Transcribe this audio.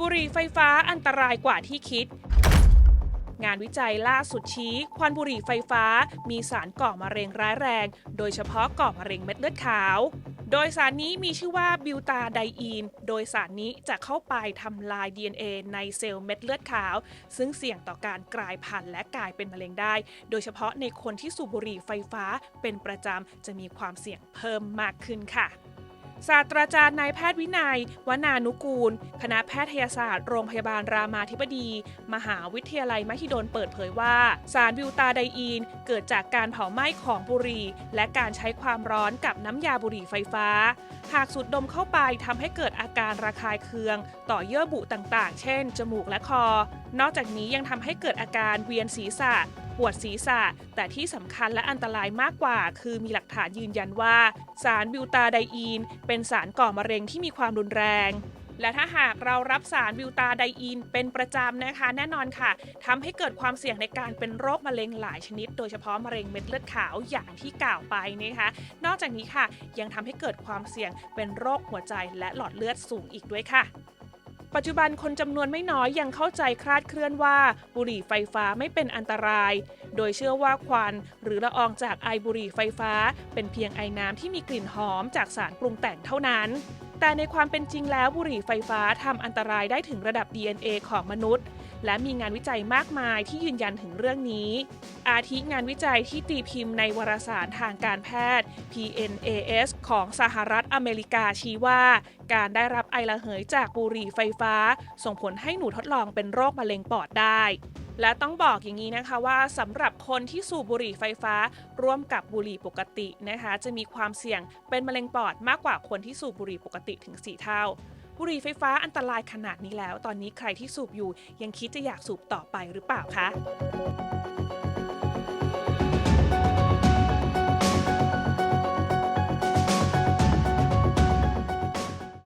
บุหรี่ไฟฟ้าอันตรายกว่าที่คิด งานวิจัยล่าสุดชี้ ควันบุหรี่ไฟฟ้ามีสารก่อมะเร็งร้ายแรง โดยเฉพาะก่อมะเร็งเม็ดเลือดขาว โดยสารนี้มีชื่อว่าบิวตาไดอีน โดยสารนี้จะเข้าไปทำลาย DNA ในเซลล์เม็ดเลือดขาว ซึ่งเสี่ยงต่อการกลายพันธุ์และกลายเป็นมะเร็งได้ โดยเฉพาะในคนที่สูบบุหรี่ไฟฟ้าเป็นประจำจะมีความเสี่ยงเพิ่มมากขึ้นค่ะ ศาสตราจารย์นายแพทย์วินัย วนานุกูล คณะแพทยศาสตร์โรงพยาบาลรามาธิบดี มหาวิทยาลัยมหิดลเปิดเผยว่า สารบิวตาไดอีน เกิดจากการเผาไหม้ของบุหรี่ และการใช้ความร้อนกับน้ำยาบุหรี่ไฟฟ้า หากสูดดมเข้าไปทำให้เกิดอาการระคายเคือง ต่อเยื่อบุต่างๆ เช่น จมูกและคอ นอกจากนี้ยังทำให้เกิดอาการเวียนศีรษะ ปวดศีรษะ แต่ที่สำคัญและอันตรายมากกว่า คือมีหลักฐานยืนยันว่า สารบิวตาไดอีน เป็นสารก่อมะเร็งที่มีความรุนแรงและถ้าหากเรารับสารบิวตาไดอีนเป็นประจำนะคะ แน่นอนค่ะทำให้เกิดความเสี่ยงในการเป็นโรคมะเร็งหลายชนิด โดยเฉพาะมะเร็งเม็ดเลือดขาวอย่างที่กล่าวไปนะคะ นอกจากนี้ค่ะ ยังทำให้เกิดความเสี่ยงเป็นโรคหัวใจและหลอดเลือดสูงอีกด้วยค่ะ ปัจจุบันคนจำนวนไม่น้อยยังเข้าใจคลาดเคลื่อนว่า บุหรี่ไฟฟ้าไม่เป็นอันตราย โดยเชื่อว่าควันหรือละอองจากไอบุหรี่ไฟฟ้า เป็นเพียงไอน้ำที่มีกลิ่นหอมจากสารปรุงแต่งเท่านั้นแต่ในความเป็นจริงแล้วบุหรี่ไฟฟ้าทำอันตรายได้ถึงระดับ DNA ของมนุษย์ และมีงานวิจัยมากมายที่ยืนยันถึงเรื่องนี้ อาทิงานวิจัยที่ตีพิมพ์ในวารสารทางการแพทย์ PNAS ของสหรัฐอเมริกาชี้ว่า การได้รับไอระเหยจากบุหรี่ไฟฟ้า ส่งผลให้หนูทดลองเป็นโรคมะเร็งปอดได้และต้องบอกอย่างนี้นะคะว่าสำหรับคนที่สูบบุหรี่ไฟฟ้า ร่วมกับบุหรี่ปกตินะคะ จะมีความเสี่ยงเป็นมะเร็งปอดมากกว่าคนที่สูบบุหรี่ปกติถึง 4 เท่า บุหรี่ไฟฟ้าอันตรายขนาดนี้แล้ว ตอนนี้ใครที่สูบอยู่ยังคิดจะอยากสูบต่อไปหรือเปล่าคะ